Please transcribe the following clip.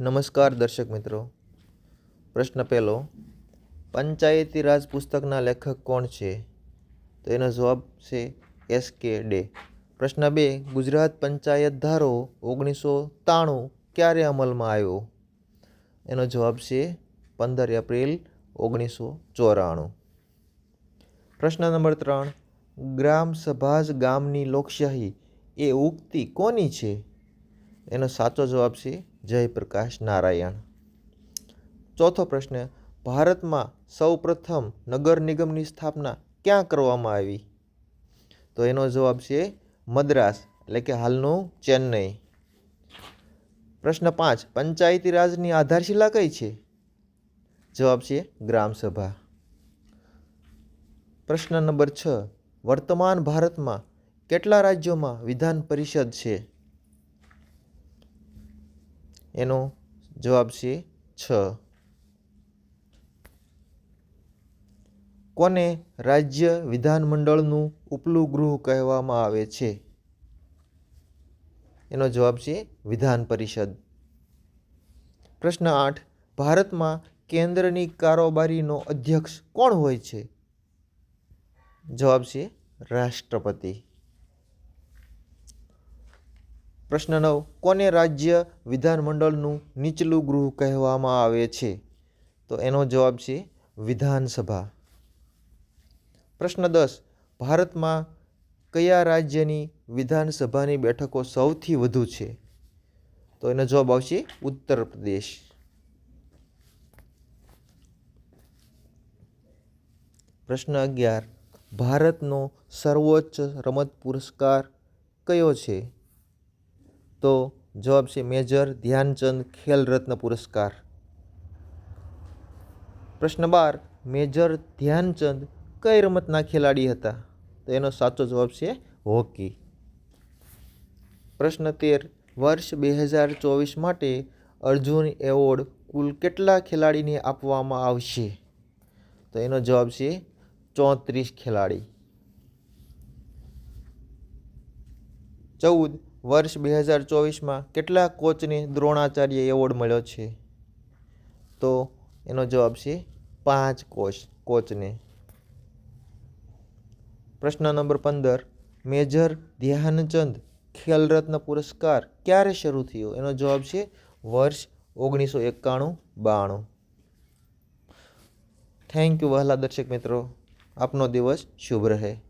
નમસ્કાર દર્શક મિત્રો. પ્રશ્ન પહેલો, પંચાયતી રાજ પુસ્તકના લેખક કોણ છે? તો એનો જવાબ છે એસ કે ડે. પ્રશ્ન બે, ગુજરાત પંચાયત ધારો ઓગણીસો ત્રાણું ક્યારે અમલમાં આવ્યો? એનો જવાબ છે પંદર એપ્રિલ ઓગણીસો ચોરાણું. પ્રશ્ન નંબર ત્રણ, ગ્રામ સભા જ ગામની લોકશાહી એ ઉક્તિ કોની છે? એનો સાચો જવાબ છે જયપ્રકાશ નારાયણ. ચોથો પ્રશ્ન, ભારતમાં સૌપ્રથમ નગર નિગમની સ્થાપના ક્યાં કરવામાં આવી? તો એનો જવાબ છે મદ્રાસ, એટલે કે હાલનું ચેન્નઈ. પ્રશ્ન પાંચ, પંચાયતી રાજની આધારશિલા કઈ છે? જવાબ છે ગ્રામસભા. પ્રશ્ન નંબર છ, વર્તમાન ભારતમાં કેટલા રાજ્યોમાં વિધાન પરિષદ છે? એનો જવાબ છે છ. કોને રાજ્ય વિધાનમંડળનું ઉપલું ગૃહ કહેવામાં આવે છે? એનો જવાબ છે વિધાન પરિષદ. પ્રશ્ન આઠ. ભારતમાં કેન્દ્રની કારોબારીનો અધ્યક્ષ કોણ હોય છે? જવાબ છે રાષ્ટ્રપતિ. પ્રશ્ન નવ, કોને રાજ્ય વિધાનમંડળનું નીચલું ગૃહ કહેવામાં આવે છે? તો એનો જવાબ છે વિધાનસભા. પ્રશ્ન દસ, ભારતમાં કયા રાજ્યની વિધાનસભાની બેઠકો સૌથી વધુ છે? તો એનો જવાબ આવશે ઉત્તર પ્રદેશ. પ્રશ્ન અગિયાર, ભારતનો સર્વોચ્ચ રમત પુરસ્કાર કયો છે? તો જવાબ છે મેજર ધ્યાનચંદ ખેલ રત્ન પુરસ્કાર. પ્રશ્ન બાર, મેજર ધ્યાનચંદ કઈ રમતના ખેલાડી હતા? તો એનો સાચો જવાબ છે હોકી. પ્રશ્ન તેર, વર્ષ બે હજાર ચોવીસ માટે અર્જુન એવોર્ડ કુલ કેટલા ખેલાડીને આપવામાં આવશે? તો એનો જવાબ છે ચોત્રીસ ખેલાડી. ચૌદ વર્ષ બે હજાર ચોવીસમાં કેટલા કોચને દ્રોણાચાર્ય એવોર્ડ મળ્યો છે? તો એનો જવાબ છે પાંચ કોચ, કોચને. પ્રશ્ન નંબર પંદર, મેજર ધ્યાનચંદ ખેલરત્ન પુરસ્કાર ક્યારે શરૂ થયો? એનો જવાબ છે વર્ષ ઓગણીસો એકાણું બાણું. થેન્ક યુ વહાલા દર્શક મિત્રો. આપનો દિવસ શુભ રહે.